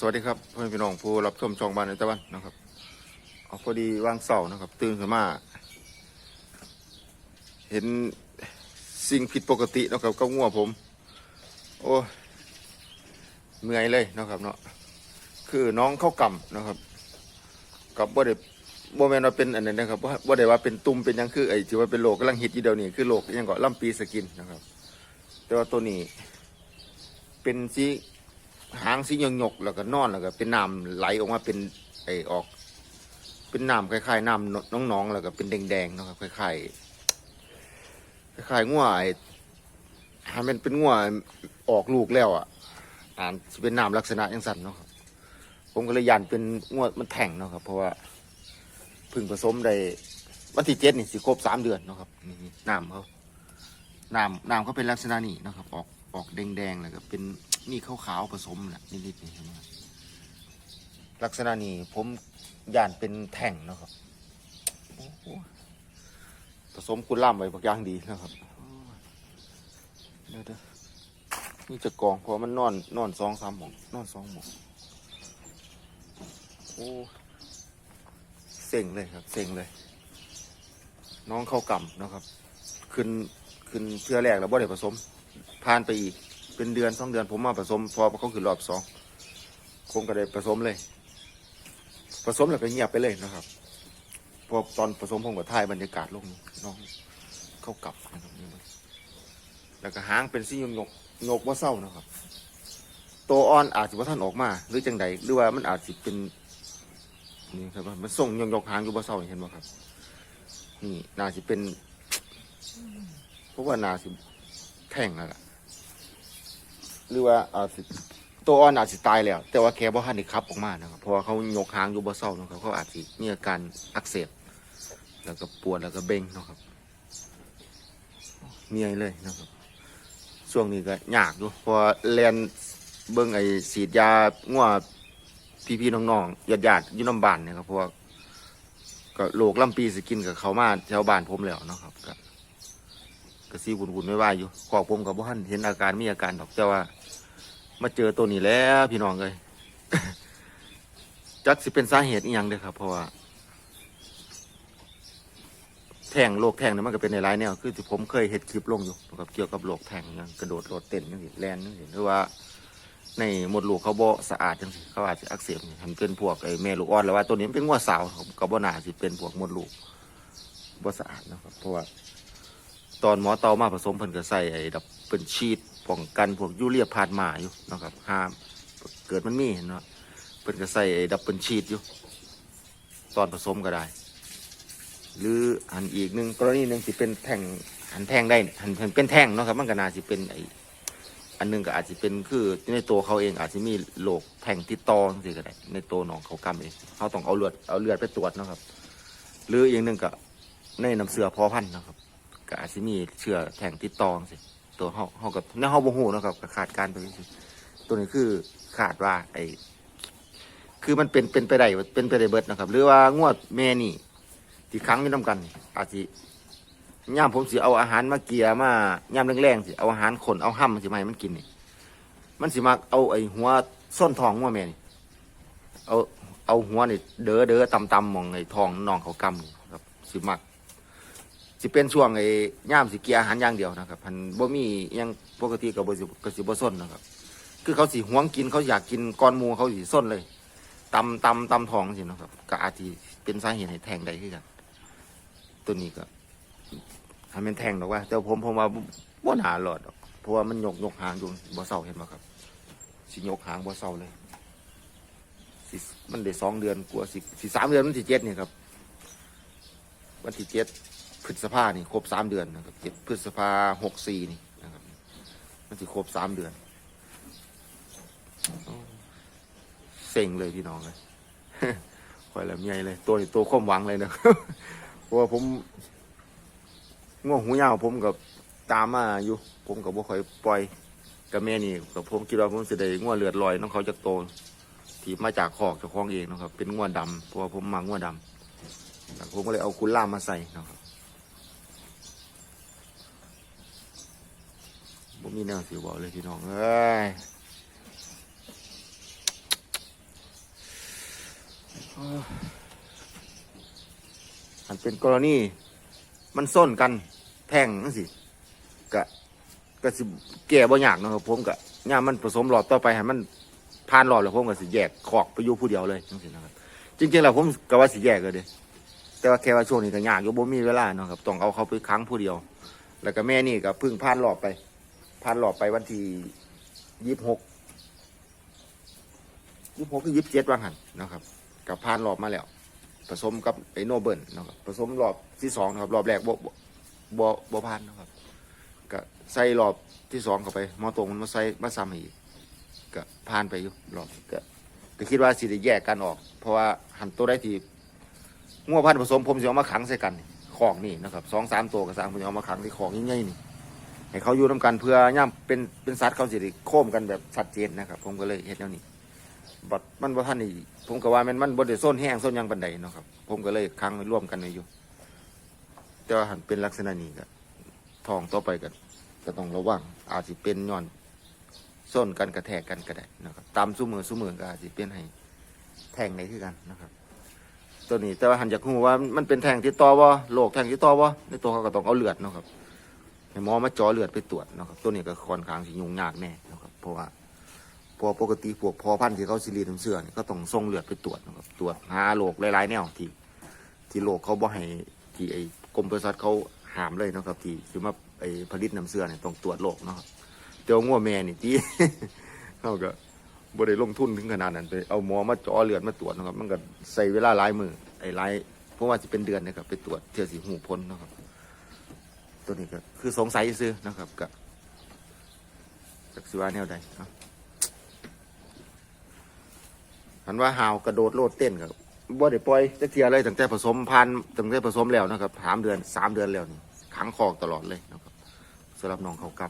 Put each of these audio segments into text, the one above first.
สวัสดีครับเพื่อนพี่น้องผู้รับชมช่องบ้านในตะวันนะครับเอาพอดีวางเสาร์นะครับ ตื่นขึ้นมา เห็นสิ่งผิดปกตินะครับกับงัวผม โอ้เมื่อยเลยนะครับเนาะคือน้องเข้ากำนะครับ กับบ่ได้บ่แม่นว่าเป็นอันนั้นนะครับบ่บ่ได้ว่าเป็นตุ่มเป็นยังคือไอ้ที่ว่าเป็นโรคกำลังฮิตอยู่เดี๋ยวนี้คือโรคยังก็ลำปีสกินนะครับ แต่ว่าตัวนี้ เป็นสี หางสีหยกแล้วก็นอนแล้วก็เป็นน้ำไหลออกมาเป็นไอออก เป็นน้ำคล้ายๆน้ำน้องๆแล้วก็เป็นแดงๆนะครับคล้ายๆคล้ายๆงัวไอหามันเป็นงัวออกลูกแล้วอะอ่านเป็นน้ำลักษณะย่างสั้นเนาะครับผมก็เลยยันเป็นงัวมันแท่งเนาะครับ เพราะว่าพึ่งผสมได้วันที่เจ็ดนี่สิครบสามเดือนเนาะครับนี่น้ำเขาน้ำน้ำเขาเป็นลักษณะนี้เนาะครับ ออกออกแดงๆแล้วก็เป็น นี่ขาวๆผสมนะนิดๆนี่เห็นไหมลักษณะนี้ผมย่านเป็นแท่งนะครับผสมกุล่ามไว้บางอย่างดีนะครับเดี๋ยวเดี๋ยวนี่จะกองเพราะมันนอนนอนสองสามหมองนอนสองหมองโอ้เซ็งเลยครับ เซ็งเลย น้องเข้ากำนะครับ ขึ้นขึ้นเชื่อแรกแล้วบ่ได้ผสมผ่านไปอีก เป็นเดือนสองเดือนผมมาผสม พอเขาคือรอบสองผมก็ได้ผสมเลย ผสมแล้วก็เงียบไปเลยนะครับ พอตอนผสมผมก็ถ่ายบรรยากาศลงน้องเข้ากลับนะครับนี่มันแล้วก็หางเป็นสีหยกหยกหยกว่าเศร้านะครับ ตัวอ่อนอาจจะว่าท่านออกมา หรือจังใดหรือว่ามันอาจจะเป็นนี่ครับว่ามันส่งยกหยกหางอยู่ว่เศร้าเห็นไหมครับ นี่น่าจะเป็น เพราะว่าน่าจะแท่งแล้วล่ะ หรือว่าอาจสิตัวอ่อนอาจสิตายแล้ว แต่ว่าแกบ่ทันได้ขับออกมานะครับเพราะว่าเขายกหางอยู่บ่เศร้านะครับเขาอาจสิมีอาการอักเสบแล้วก็ปวดแล้วก็เบ่งนะครับเมียเลยนะครับช่วงนี้ก็ยากอยู่เพราะว่าแลนเบิ่งไอ้ฉีดยางัวพี่ๆน้องๆญาติๆอยู่น้ำบานเนี่ยครับเพราะว่าก็โรคลำปีสกินกับเขามาแถวบ้านผมแล้วเนาะครับ ก็ก็ซีวุ่นๆไม่ว่าอยู่ขอบผมกับบ่ทันเห็นอาการมีอาการดอกแต่ว่า มาเจอตัวนี้แล้วพี่น้องเลยจักสิเป็นสาเหตุอีหยังเด้อครับ เพราะว่าแทงโรคแทงเนี่ยมันก็เป็นในหลายแนวคือที่ผมเคยเห็ดคลิปลงอยู่กับเกี่ยวกับโรคแทงอย่างกระโดดโลดเต้นจังซี่แลนจังซี่หรือว่า ในหมดลูกเขาบ่สะอาดจังซี่เขาอาจจะอักเสบทำเป็นพวกไอ้แม่ลูกอ่อนแล้วว่าตัวนี้เป็นงัวสาวครับบ่น่าสิเป็นพวกหมดลูกบ่สะอาดนะครับเพราะว่า ตอนหมอเตามาผสมเพิ่นก็ใส่ไอ้ดับเป็นชีดป้องกันพวกยูเรียพาดหมาอยู่นะครับห้ามเกิดมันมีเนาะเพิ่นก็ใส่ไอ้ดับเป็นชีดอยู่ ตอนผสมก็ได้ หรืออันอีกหนึ่งกรณีหนึ่งที่เป็นแท่งหันแท่งได้หันหันเป็นแท่งเนาะครับมันก็น่าจะเป็นไออันหนึงก็อาจจะเป็นคือในตัวเขาเองอาจจะมีโรคแท่งที่ตอสิก็ได้ในตัวหนองเขากำเองเขาต้องเอาเลือดเอาเลือดไปตรวจนะครับ หรืออีกหนึ่งก็ในน้ำเสือพอพันธุ์นะครับ ก็อาจจะมีเชื้อแทงติดต่อสิตัวเขาเขากับในเขาบ่ฮู้นะครับก็ขาดการไปสิตัวนี้คือขาดว่าไอคือมันเป็นเป็นไปได้เป็นไปได้เบิดนะครับ หรือว่างวดแม่นี่ที่ครั้งอยู่น้ำกัน อาจสิย่ามผมสิเอาอาหารมาเกียมาย่ามแรงๆสิเอาอาหารขนเอาห้ำสิมาให้มันกินนี่มันสิมาเอาไอ้หัวส้นทองหัวแม่นี่เอาเอาหัวนี่เด้อเด้อตำตำมองไอ้ทองน้องเขากำครับสิมัก สิเป็นช่วงไอ้ย่ามสิเกียอาหารอย่างเดียวนะครับพันบ่มีอิหยังปกติกับบ่สิก็สิบ่ส้นนะครับ คือเขาสิหวงกินเขาอยากกินก้อนหมูเขาสิส้นเลยตำตำตำทองสินะครับก็อาจจะเป็นสาเหตุให้แทงได้คือกัน ตัวนี้ก็ให้มันแทงดอกว่าแต่ผมผมว่าบ่หาหลอดดอกเพราะว่ามันยกยกหางอยู่บ่เศร้าเห็นไหมครับ สิยกหางบ่เศร้าเลยสิมันได้สองเดือนกลัวาสิสิสามเดือนมันสิเจ็ดนี่ครับ วันที่เจ็ด พฤษภานี่ครบสามเดือนนะครับเจ็ดพฤษภาหกสี่นี่นะครับมันสิครบสามเดือนเซ็งเลยพี่น้องเลยคอยแล้วเมียเลย ตัวนี้ตัวความหวังเลยนะเพราะว่าผมง่วงหูยาวผมกับตามมาอยู่ ผมกับบ่คอยปล่อยกับแม่นี่กับผมคิดว่าผมจะได้ง่วงเลือดลอยน้องเขาจะโตที่มาจากคอกจากคลองเองนะครับ เป็นง่วงดำเพราะว่าผมมาง่วงดำแล้วผมก็เลยเอาคุณล่ามมาใส่นะครับ ผมมีแนวสิวบอกเลยพี่น้องเอ้ยอันเป็นกรณี มันส้นกันแทงนั่นสิกะก็สิแก่บ่ยากเนาะครับผมกะย่ามันผสมหลอดต่อไปให้มันผ่านหลอดแล้วผมก็สิแยกขอกไปอยู่ผู้เดียวเลยจังซี่นะครับ จริงๆแล้วผมก็ว่าสิแยกเลยเด้แต่ว่าแค่ว่าช่วงนี้ก็ยากอยู่บ่มีเวลาเนาะครับต้องเอาเขาไปค้างผู้เดียว แล้วก็แม่นี่ก็พิ่งผ่านหลอดไป ผ่านหลอดไปวันที่ยี่สิบหกยี่สิบหกคือยี่สิบเจ็ดวันหันนะครับกับผ่านหลอดมาแล้ว ผสมกับไอโนเบิลนนะครับผสมรอบที่สองนะครับรอบแรกบ่บ่บ่บ่ผ่านนะครับก็ใส่รอบที่สองเข้าไปมอตรงมันมาใส่มาซ้ำให้อีกก็ผ่านไปอยู่รอบก็ก็คิดว่าสิได้แยกกันออก เพราะว่าหันตัวได้ทีงัวพันผสมผมจะเอามาขังใส่กันของนี่นะครับสองสามตัวกับสามผมจะเอามาขังที่ของง่ายๆนี่ ให้เขาอยู่น้ากันเพื่อย่ามเป็นเป็นสัตว์เขาสิโค้มกันแบบชัดเจนนะครับ ผมก็เลยเฮ็ดแนวนี้บัดมันบ่ทันนี่ผมก็ว่ามันมันบ่ได้โซนแห้งโซนยังปานใดเนาะครับ ผมก็เลยค้างไว้ร่วมกันไว้อยู่ แต่ว่าหันเป็นลักษณะนี้ก็ทองต่อไปก็ก็ต้องระวังอาจสิเป็นย้อนโซนกันกระแทกกันก็ได้นะครับ ตามซุมือซุมือก็อาจสิเป็นให้แทงในคือกันนะครับ ตัวนี้แต่ว่าหันจากฮู้ว่ามันเป็นแทงที่ต่อบ่โรคแทงที่ต่อบ่ในตัวเขาก็ต้องเอาเลือดเนาะครับ ให้หมอมาจาะเลือดไปตรวจนะครับตัวนี้ก็ค่อนข้างสิยุ่งยากแน่นะครับเพราะว่าพอปกติพวกพอพันธุ์ที่เขาสิรีดน้ำเสื้อนี่ก็ต้องส่งเลือดไปตรวจนะครับตรวจหาโรคหลายๆแนวที่ ที่โรคเขาบ่ให้ที่ไอ้กรมปศุสัตว์เขาห้ามเลยนะครับ ที่คือมาไอ้ผลิตน้ำเสื้อเนี่ยต้องตรวจโรคนะครับแต่ว่างัวแม่นี่ที่เขาก็บ่ได้ลงทุนถึงขนาดนั้นไปเอาหมอมาจ่อเลือดมาตรวจนะครับ มันก็ใส่เวลาหลายมือไอ้หลายเพราะว่าจะเป็นเดือนนะครับไปตรวจเที่ยวสีหูพ้นนะครับ ตัวนี้ก็คือสงสัยซื้อนะครับกับกับสิว่าแนวใดเนาะหันว่าหาวกระโดดโลดเต้นครับบ่ได้ปล่อยจักเทียเลยตั้งแต่ผสมพันธุ์ตั้งแต่ผสมแล้วนะครับสามเดือนสามเดือนแล้วนี่ขังคอกตลอดเลยนะครับสำหรับน้องเขาก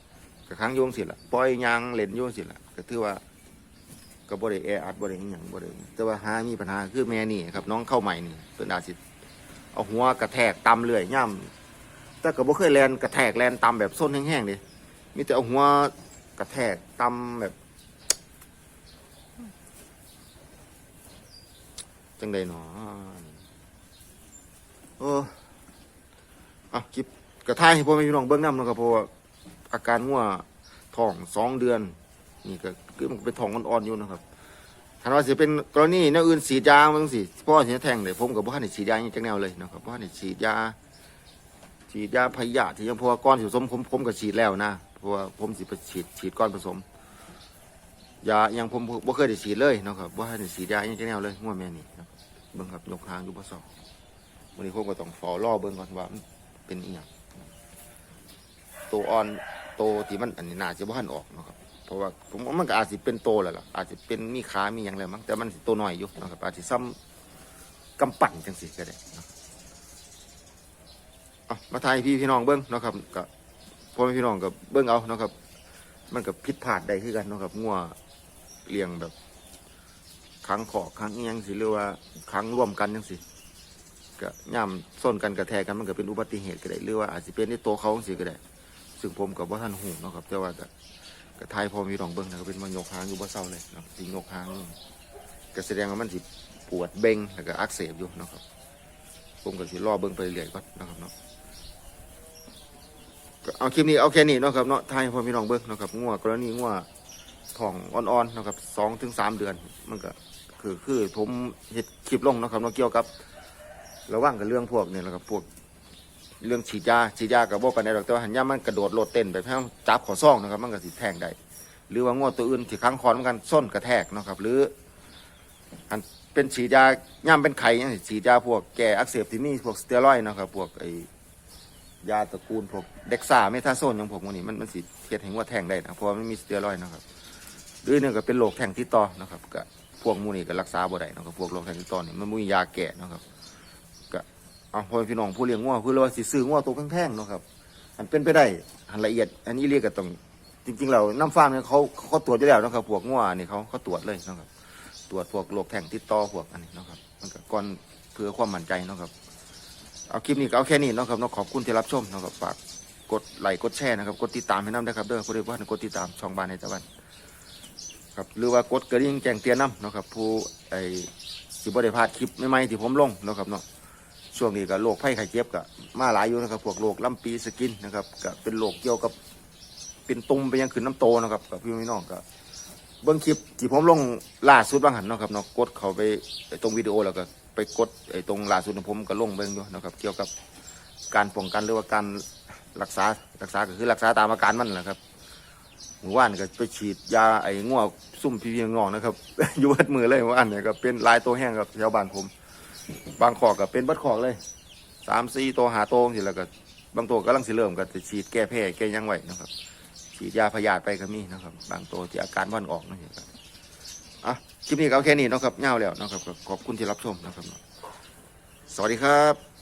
ำก็ขังโยงสิละปล่อยยางเล่นโยงสิละก็ถือว่าก็บ่ได้แออัดบ่ได้อย่างบ่ได้แต่ว่าหามีปัญหาคือแม่นี่ครับ น้องเข้าใหม่นี่เป็นอาจสิเอาหัวกระแทกตำเรื่อยย่ำ แต่ก็บ่เคยแลนกระแทกแลนตำแบบส้นแห้งๆเลยมีแต่เอาหัวกระแทกตำแบบ จังใดหนอเอออะคลิปกระทายให้พ่อแม่พี่น้องเบิ้งน้ำเนะครับเพราะว่าอาการงัวท้องสองเดือน นี่ก็คือมันเป็นท้องอ่อนๆอยู่นะครับถ้าว่าสิเป็นกรณีแนวอื่นฉีดยาบางสิพ่อเสียแทงเลยผมกับพ่อในฉีดยาอย่างจังแนวเลยนะครับพ่อในฉีดยา ฉีดยาพยาธิที่ยังพวก้อนสิผสมผมผมก็ฉีดแล้วนะเพราะว่าผมสิไปฉีดฉีดก้อนผสมยายังผมบ่เคยได้ฉีดเลยนะครับบ่ให้ได้ฉีดยาอย่างแนวเลยงัวแม่นี่นะครับเบิ่งครับยกหางอยู่บ่ซอกวันนี้ผมก็ต้องฟอล่อเบิ่งก่อนว่ามันเป็นอีหยังตัวอ่อนโตที่มันอันนี้น่าจะบ่ทันออกนะครับเพราะว่าผมว่ามันก็อาจสิเป็นโตแล้วล่ะอาจจะเป็นมีขามีหยังแล้วมั้งแต่มันสิตัวน้อยอยู่นะครับอาจสิซ้ำกำปั่นจังซี่ก็ได้นะ เอามาทายพี่พี่น้องเบิ่งเนาะครับก็พ่อแม่พี่น้องก็เบิ่งเอาเนาะครับ มันก็ผิดพลาดได้คือกันเนาะครับงัวเลี้ยงแบบขังขอกขังยังสิหรือว่าขังร่วมกันยังสิก็ย่ำส้นกันกระแทกกันมันก็เป็นอุบัติเหตุก็ได้หรือว่าอาจจะเป็นในตัวเขาสิก็ได้ ซึ่งผมกับว่าท่านหูเนาะครับแต่ว่าก็ก็ทายพอมีรองเบิ้งนะก็เป็นมันยกหางอยู่บ่เศร้าเลยเนาะสิยกหางก็แสดงว่ามันสิปวดเบ่งแล้วก็อักเสบอยู่เนาะครับ ผมก็สิรอเบิ้งไปเรื่อยๆก่อนนะครับเนาะเอาคลิปนี้เอาแค่นี้เนาะครับเนาะทายพอมีรองเบิ้งเนาะครับงัวกรณีงัวท้องอ่อนๆนะครับสองถึงสามเดือน มันก็คือคือผมเห็ดคลิปลงนะครับเนาะเกี่ยวกับระว่างกับเรื่องพวกเนี่ยแหละครับพวกเรื่องฉีดยาฉีดยากับบ่ปานใดดอกแต่ว่าหันย่ามันกระโดดโลดเต้นไปเพื่อจับขอซ่องนะครับ มันก็สิแทงได้หรือว่างัวตัวอื่นที่ค้างคอเหมือนกันส้นกระแทกเนาะครับ หรืออัน เป็นฉีดยาย่ำเป็นไข่ยังฉีดยาพวกแก้อักเสบที่มีพวกสเตียรอยด์เนาะครับพวกไอยาตระกูลพวกเด็กซ่าเมทาโซนอย่างพวกนี้มันมันสิเฮ็ดให้ว่าแทงได้นะเพราะว่ามันมีสเตียรอยด์นะครับหรือเนี่ยก็เป็นโรคแทงที่ต่อนะครับก็พวกมูนี่ก็รักษาบ่ได้นะครับพวกโรคแทงที่ต่อนี่มันมียาแก้นะครับก็เอาพ่อพี่น้องผู้เลี้ยงงัวคือว่าสิซื้องัวตัวแพงๆนะครับอันเป็นไปได้อันละเอียด อันนี้เรียกก็ต้องจริงๆเราน้ำฟาร์มเนี่ยเขาเขาตรวจอยู่แล้วนะครับพวกงัวนี่เขาเขาตรวจเลยนะครับ รวจพวกโรคแทงที่ต่อพวกอันนี้นะครับมันก็ก่อนเพื่อความมั่นใจเนาะครับ เอาคลิปนี้ก็เอาแค่นี้เนาะครับเนาะขอบคุณที่รับชมเนาะครับฝากกดไลค์กดแชร์นะครับกดติดตามให้น้ำนะครับเด้อผู้ใดว่ากดติดตามช่องบ้านในตะวันครับหรือว่ากดกระดิ่งแจ้งเตือนน้ำเนาะครับผู้ไอสิบ่ได้พลาดคลิปใหม่ๆที่ผมลงเนาะครับเนาะช่วงนี้ก็โรคไข้ไข้เจ็บก็มาหลายอยู่นะครับพวกโรคลำปีสกินนะครับก็เป็นโรคเกี่ยวกับเป็นตุ่มไปยังขึ้นน้ำโตนะครับกับพี่น้องก็ เบิ่งคลิปที่ผมลงล่าสุดบางหันเนาะครับเนาะกดเขาไปไตรงวิดีโอแล้วก็ไปกดไอ้ตรงล่าสุดของผมก็ลงเบิ่งอยู่นะครับ เกี่ยวกับการป้องกันหรือว่าการรักษารักษาก็คือรักษาตามอาการมันแหละครับหมู่บ้านก็ไปฉีดยาไอ้ง่วงซุ่มพีพีงอกนะครับอยู่วัดมือเลยหมู่บ้านเนี่ยก็เป็นลายตัวแห้งกับแถวบ้านผม บางขอกก็เป็นบัดขอกเลยสามสี่ตัวหาตัวสิแล้วก็บางตัวกำลังสิเริ่มก็จะฉีดแก้แพ้แก้ยังไว้นะครับ ฉีดยาพยาธิไปก็มีนะครับ บางตัวที่อาการว่านออกนะครับอะคลิปนี้ก็เอาแค่นี้นะครับเงาวแล้วนะครับขอบคุณที่รับชมนะครับ สวัสดีครับ